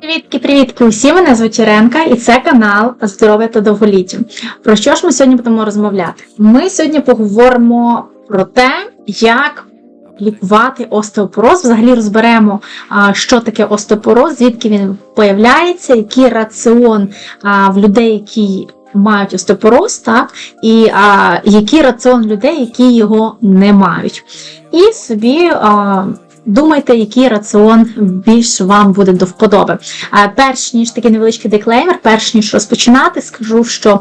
Привітки, привітки усім! Мене звуть Іренка і це канал Здоров'я та довголіття. Про що ж ми сьогодні будемо розмовляти? Ми сьогодні поговоримо про те, як лікувати остеопороз. Взагалі розберемо, що таке остеопороз, звідки він появляється, який раціон в людей, які мають остеопороз, так, і а, який раціон людей, які його не мають. І собі. А, Думайте, який раціон більш вам буде до вподоби. Перш ніж такий невеличкий деклеймер, перш ніж розпочинати, скажу, що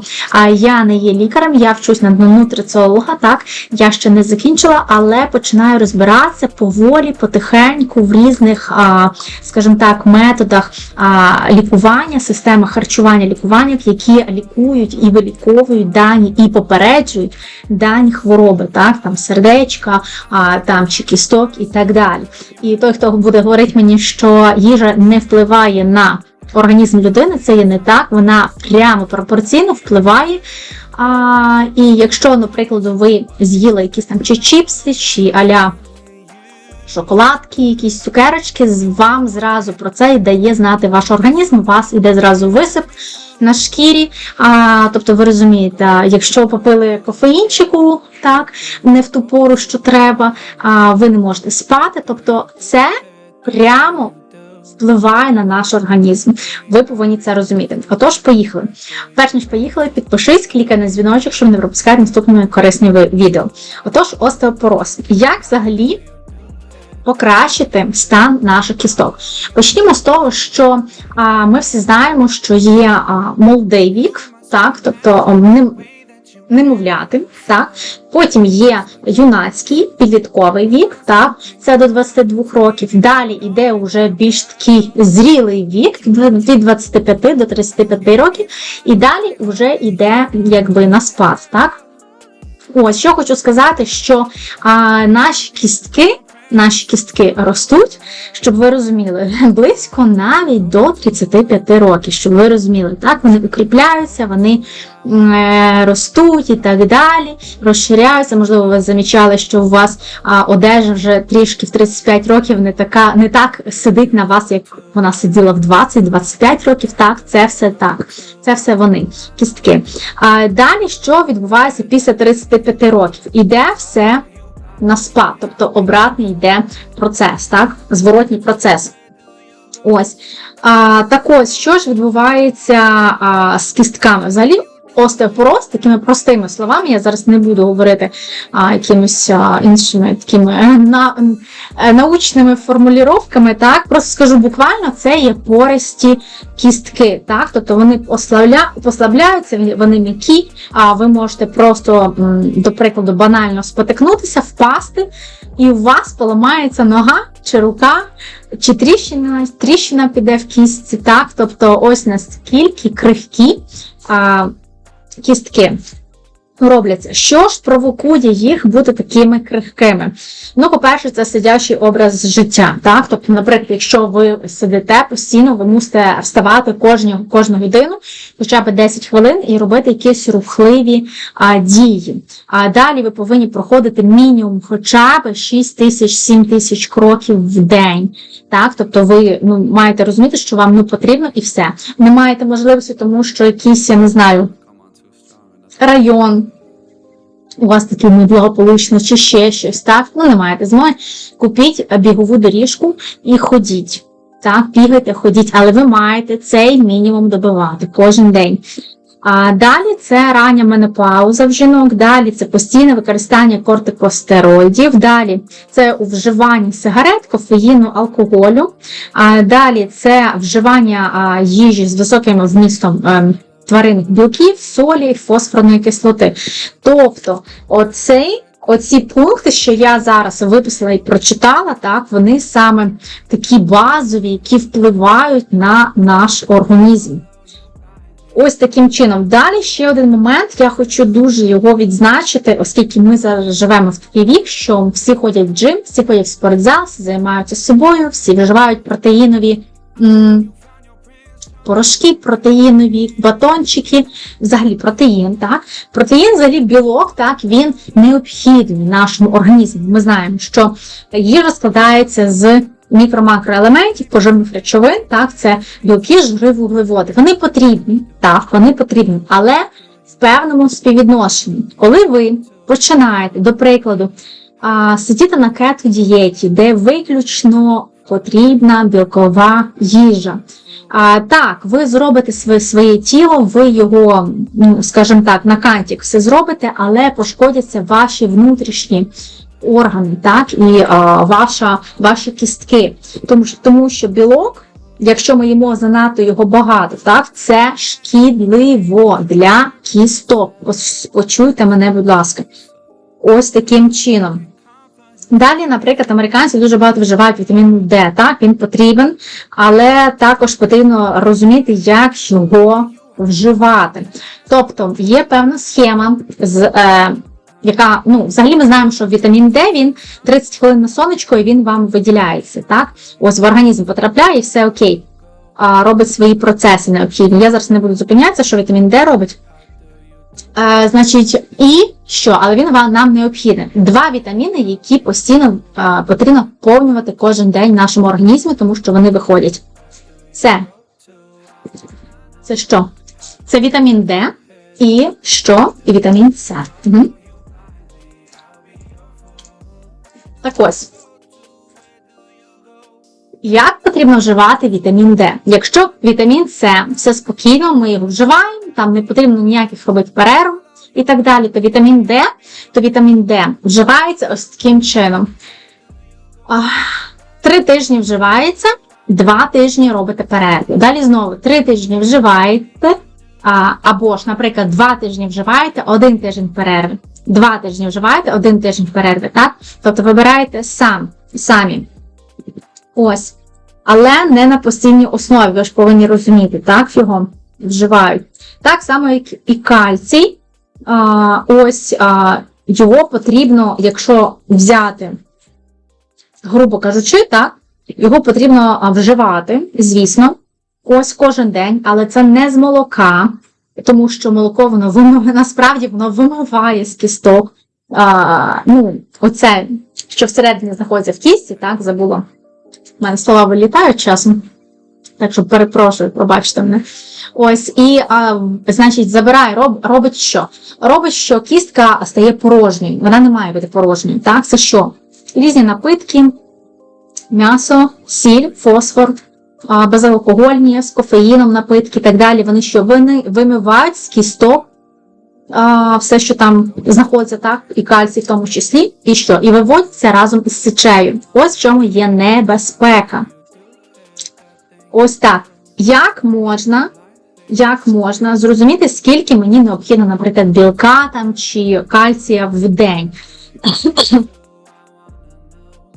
я не є лікарем, я вчусь на нутриціолога, так я ще не закінчила, але починаю розбиратися поволі, потихеньку в різних, скажімо так, методах лікування, системи харчування лікування, які лікують і виліковують дані і попереджують дані хвороби, так там сердечка, там чи кісток і так далі. І той, хто буде говорити мені, що їжа не впливає на організм людини, це є не так. Вона прямо пропорційно впливає. А, І якщо, наприклад, ви з'їли якісь там чи чіпси, чи аля шоколадки, якісь цукерочки, вам зразу про це і дає знати ваш організм, у вас іде зразу висип на шкірі. А, тобто, ви розумієте, якщо попили кофеїнчику, так, не в ту пору, що треба, а, ви не можете спати. Тобто, це прямо впливає на наш організм. Ви повинні це розуміти. Отож, поїхали. Перш ніж поїхали, підпишись, клікай на дзвіночок, щоб не пропускати наступні корисні відео. Отож, остеопороз. Як взагалі покращити стан наших кісток? Почнімо з того, що а, ми всі знаємо, що є молодий вік, так, тобто а, нем- немовляти, так. Потім є юнацький підлітковий вік, так, це до 22 років. Далі йде вже більш такий зрілий вік від 25 до 35 років, і далі вже йде якби на спад. Так? Ось що хочу сказати, що а, наші кістки. Наші кістки ростуть, щоб ви розуміли, близько навіть до 35 років, щоб ви розуміли, так вони укріпляються, вони е, ростуть і так далі, розширяються. Можливо, ви замічали, що у вас одежа вже трішки в 35 років не така, не так сидить на вас, як вона сиділа в 20-25 років. Так, це все так. Це все вони, кістки. А далі, що відбувається після 35 років? Іде все на спад, тобто обратний йде процес, так? Зворотній процес. Ось. А, так ось, що ж відбувається а, з кістками? Взагалі, остеопороз, такими простими словами, я зараз не буду говорити а, якимись а, іншими такими е, на, е, научними формулюваннями, так, просто скажу буквально, це є пористі кістки, так, тобто вони послабля, послабляються, вони м'які, а ви можете просто, до прикладу, банально спотикнутися, впасти, і у вас поламається нога чи рука, чи тріщина, тріщина піде в кістці, так, тобто ось наскільки крихкі а, кістки робляться. Що ж провокує їх бути такими крихкими? Ну, по-перше, це сидячий образ життя. Так? Тобто, наприклад, якщо ви сидите постійно, ви мусите вставати кожну, кожну годину, хоча б 10 хвилин, і робити якісь рухливі а, дії. А далі ви повинні проходити мінімум хоча б 6 тисяч, 7 тисяч кроків в день. Так? Тобто ви ну, маєте розуміти, що вам не потрібно і все. Не маєте можливості, тому що якийсь, я не знаю, район. У вас такий неблагополучно чи ще щось, так? Ну, не маєте змоги. Купіть бігову доріжку і ходіть. Так, бігайте, ходіть, але ви маєте цей мінімум добивати кожен день. А далі це рання менопауза в жінок, далі це постійне використання кортикостероїдів, далі це вживання сигарет, кофеїну, алкоголю, а далі це вживання їжі з високим вмістом ем, тваринних білків, солі, фосфорної кислоти. Тобто, оцей, оці пункти, що я зараз виписала і прочитала, так, вони саме такі базові, які впливають на наш організм. Ось таким чином. Далі ще один момент, я хочу дуже його відзначити, оскільки ми зараз живемо в такий вік, що всі ходять в джим, всі ходять в спортзал, всі займаються собою, всі вживають протеїнові. Порошки протеїнові, батончики, взагалі протеїн, так? Протеїн, взагалі білок, так, він необхідний нашому організму. Ми знаємо, що їжа складається з мікро-макроелементів, поживних речовин, так, це білки, жири, вуглеводи. Вони потрібні, так, вони потрібні, але в певному співвідношенні. Коли ви починаєте, до прикладу, а, сидіти на кето-дієті, де виключно потрібна білкова їжа. А, так, ви зробите своє, своє тіло, ви його, скажімо так, на кантик все зробите, але пошкодяться ваші внутрішні органи, так, і а, ваша, ваші кістки. Тому тому що білок, якщо ми їмо занадто його багато, так, це шкідливо для кісток. Почуйте мене, будь ласка. Ось таким чином. Далі, наприклад, американці дуже багато вживають вітаміну Д. Так, він потрібен, але також потрібно розуміти, як його вживати. Тобто є певна схема, з, е, яка ну, взагалі ми знаємо, що вітамін Д він 30 хвилин на сонечко і він вам виділяється. Так, ось в організм потрапляє і все окей. А, робить свої процеси необхідні. Я зараз не буду зупинятися, що вітамін Д робить. Е, значить, і що? Але він вам нам необхідний. Два вітаміни, які постійно е, потрібно поповнювати кожен день нашому організмі, тому що вони виходять. Це. Це що? Це вітамін Д і що? І вітамін С. Угу. Так ось. Як потрібно вживати вітамін Д? Якщо вітамін С все спокійно, ми його вживаємо, там не потрібно ніяких робити перерв і так далі, то вітамін Д, то вітамін Д вживається ось таким чином. Три тижні вживається, два тижні робите перерву. Далі знову три тижні вживаєте, або ж, наприклад, два тижні вживаєте, один тиждень перерви. Два тижні вживаєте, один тиждень перерви, так? Тобто вибираєте сам, самі. Ось. Але не на постійній основі, ви ж повинні розуміти, так, його вживають. Так само, як і кальцій. А, ось а, його потрібно, якщо взяти, грубо кажучи, так, його потрібно вживати, звісно, ось кожен день, але це не з молока, тому що молоко воно вимиває, насправді воно вимиває з кісток. А, ну, оце, що всередині знаходиться в кісті, так, забула. У мене слова вилітають часом. Так що перепрошую, пробачте мене. Ось, і, а, значить, забирає, роб, робить що? Робить, що кістка стає порожньою. Вона не має бути порожньою. Так, це що? Різні напитки, м'ясо, сіль, фосфор, а, безалкогольні, з кофеїном напитки і так далі. Вони що? Вони вимивають з кісток а, все, що там знаходиться, так, і кальцій в тому числі, і що? І виводяться разом із сечею. Ось в чому є небезпека. Ось так. Як можна, як можна зрозуміти, скільки мені необхідно, наприклад, білка там чи кальція в день?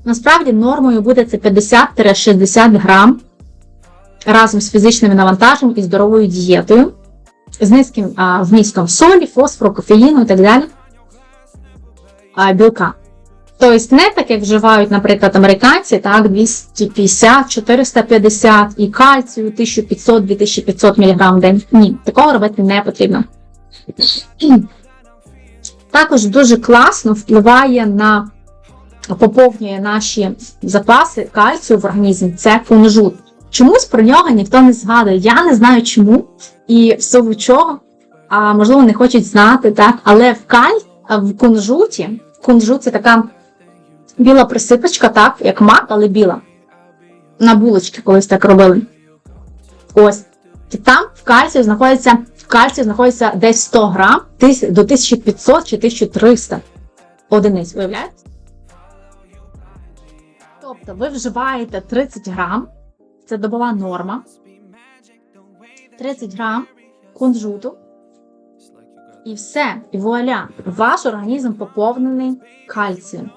Насправді нормою буде це 50-60 грам разом з фізичним навантаженням і здоровою дієтою з низьким а, вмістом солі, фосфору, кофеїну і так далі. А, білка. Тобто не так, як вживають, наприклад, американці, так, 250, 450 і кальцію 1500-2500 мг в день. Ні, такого робити не потрібно. Також дуже класно впливає на поповнює наші запаси кальцію в організмі. Це кунжут. Чомусь про нього ніхто не згадує. Я не знаю чому і чого, а можливо не хочуть знати, так? Але в каль, в кунжуті, кунжут це така біла присипочка, так, як мак, але біла. На булочки колись так робили. Ось. І там в кальцію знаходиться в кальцію знаходиться десь 100 грам до 1500 чи 1300 одиниць, виявляєте? Тобто ви вживаєте 30 грам, це добова норма. 30 грам кунжуту. І все, і вуаля, ваш організм поповнений кальцієм.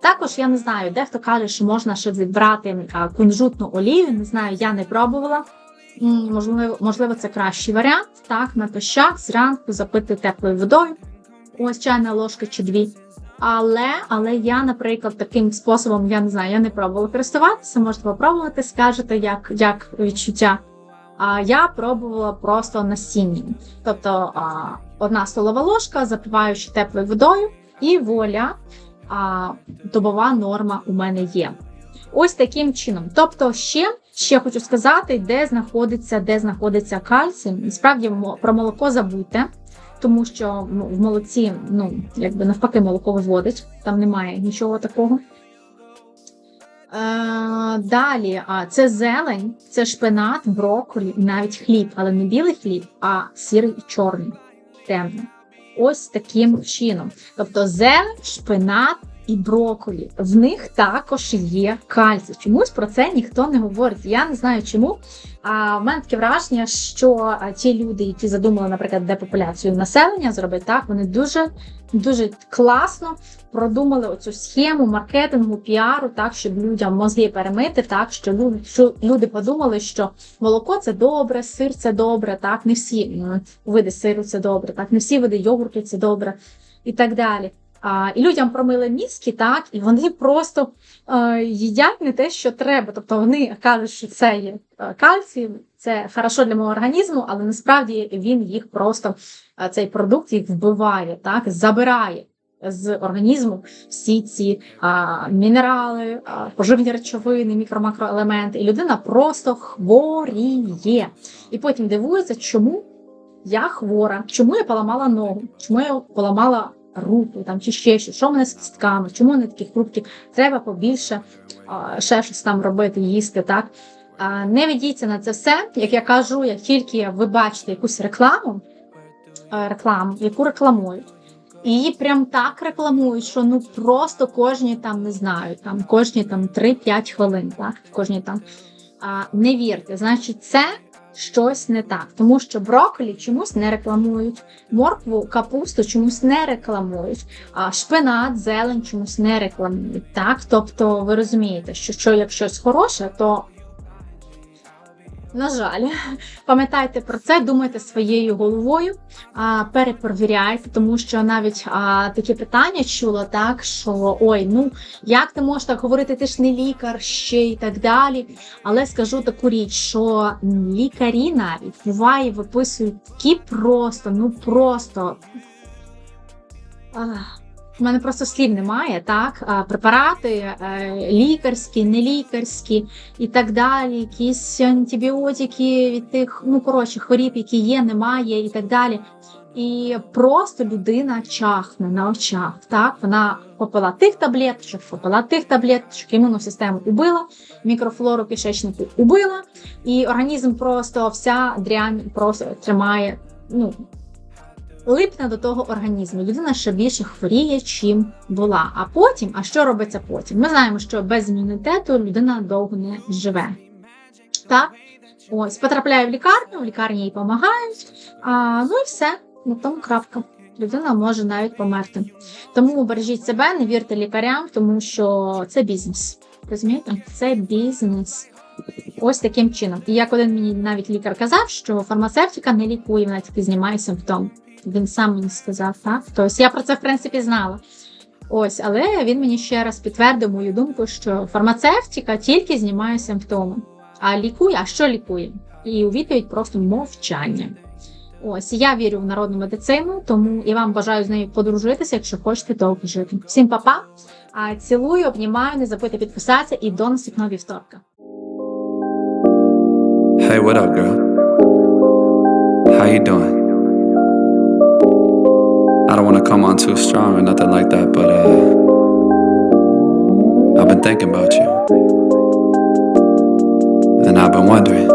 Також я не знаю, дехто каже, що можна ще відбрати кунжутну олію. Не знаю, я не пробувала. Можливо, можливо, це кращий варіант. Так, на натощак, зранку запити теплою водою. Ось чайна ложка чи дві. Але але я, наприклад, таким способом я не знаю, я не пробувала користуватися. Можете попробувати, скажете, як як відчуття. А я пробувала просто насінням. Тобто одна столова ложка, запиваючи теплою водою, і воля а, добова норма у мене є. Ось таким чином. Тобто, ще, ще хочу сказати, де знаходиться, де знаходиться кальцій. Насправді мо- про молоко забудьте. Тому що ну, в молоці, ну, якби навпаки, молоко виводить, там немає нічого такого. Е, далі, це зелень, це шпинат, брокколі і навіть хліб, але не білий хліб, а сірий і чорний, темний. Ось таким чином. Тобто зелень, шпинат і брокколі. В них також є кальцій. Чомусь про це ніхто не говорить. Я не знаю чому. А в мене таке враження, що ті люди, які задумали, наприклад, депопуляцію населення зробити так, вони дуже дуже класно продумали оцю схему маркетингу, піару, так щоб людям мозги перемити, так що люди подумали, що молоко це добре, сир це добре, так не всі види сиру це добре, так не всі види йогурту це добре і так далі. А, і людям промили мізки, так, і вони просто е, їдять не те, що треба. Тобто вони кажуть, що це є е, кальцій, це хорошо для мого організму, але насправді він їх просто е, цей продукт їх вбиває, так, забирає з організму всі ці а, мінерали, а, поживні речовини, мікро-макроелементи, і людина просто хворіє. І потім дивується, чому я хвора, чому я поламала ногу, чому я поламала руку там чи ще щось, що в мене з кістками, чому вони такі хрупкі, треба побільше ще щось там робити, їсти. так. Не ведіться на це все. Як я кажу, як тільки ви бачите якусь рекламу, рекламу, яку рекламують, і її прям так рекламують, що ну просто кожні там не знаю, там кожні там 3-5 хвилин, так, кожні там. А, Не вірте, значить, це щось не так, тому що брокколі чомусь не рекламують, моркву, капусту чомусь не рекламують, а шпинат, зелень чомусь не рекламують. Так, тобто ви розумієте, що, що як щось хороше, то на жаль, пам'ятайте про це, думайте своєю головою, перепровіряйте, тому що навіть а, такі питання чула, так що ой, ну як ти можеш так говорити, ти ж не лікар ще і так далі. Але скажу таку річ, що лікарі навіть буває виписують такі просто, ну просто. Ах, у мене просто слів немає, так? Препарати е, лікарські, нелікарські і так далі, якісь антибіотики від тих, ну коротше, хворіб, які є, немає, і так далі. І просто людина чахне на очах. Так, вона попила тих таблеточок, попила тих таблеточок, імунну систему убила, мікрофлору кишечнику убила, і організм просто вся дрянь просто тримає. ну, липне до того організму. Людина ще більше хворіє, чим була. А потім, а що робиться потім? Ми знаємо, що без імунітету людина довго не живе. Так? Ось, потрапляє в лікарню, в лікарні їй допомагають, а, ну і все, на тому крапка. Людина може навіть померти. Тому бережіть себе, не вірте лікарям, тому що це бізнес. Розумієте? Це бізнес. Ось таким чином. І як один мені навіть лікар казав, що фармацевтика не лікує, вона тільки знімає симптом. Він сам мені сказав, так? Тобто я про це в принципі знала. Ось, але він мені ще раз підтвердив мою думку, що фармацевтика тільки знімає симптоми. А лікує, а що лікує? І у відповідь просто мовчання. Ось я вірю в народну медицину, тому і вам бажаю з нею подружитися, якщо хочете довго жити. Всім па-па, а цілую, обнімаю, не забудьте підписатися і до наступного вівторка. Hey, what up, girl? How you doing? I don't want to come on too strong or nothing like that, but uh, I've been thinking about you, and I've been wondering,